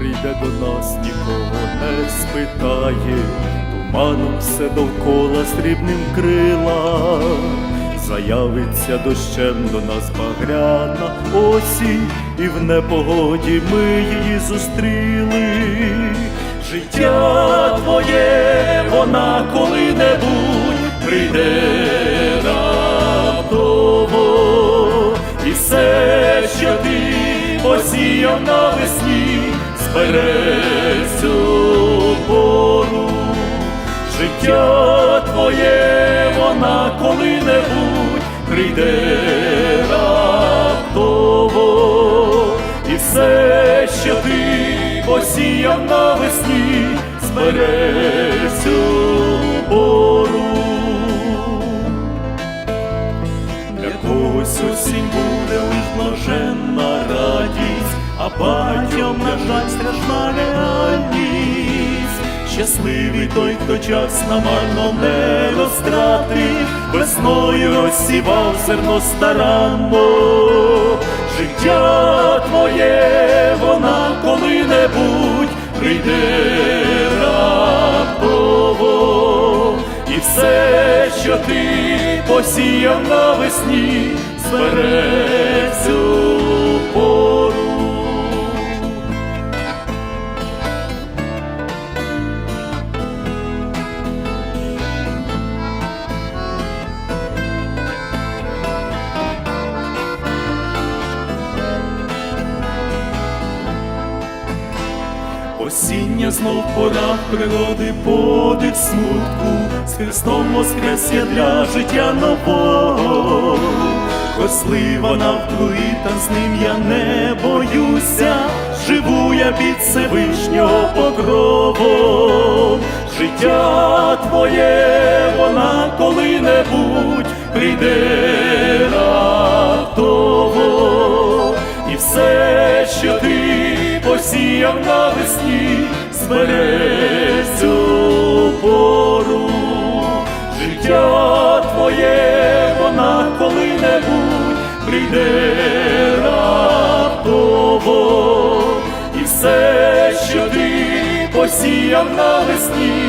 прийде до нас, нікого не спитає, туманом все довкола срібним крила, заявиться дощем до нас багряна осінь, і в непогоді ми її зустріли. Життя твоє, вона коли-небудь прийде раптово, і все, що ти посіяв навесні, збереться у пору. Життя твоє, вона коли-небудь прийде раптово, і все, що ти посіяв навесні, збереться у пору. Для когось осінь буде лиш блаженна радість, а багатьом, на жаль, страшна реальність. Щасливий той, хто час намарно не розтратив, весною розсівав зерно старанно. Життя твоє, вона коли-небудь прийде раптово, і все, що ти посіяв навесні, збереться у Осіння знов пора природи подих смутку, з Христом воскрес я для життя нового, Кослива навкруги, з ним я не боюся, живу я під Всевишнього покровом, життя твоє, вона коли-небудь прийде раптово, і все, що ти посіяв навесні, твоє, вона коли-небудь прийде раптово, і все, що ти посіяв навесні,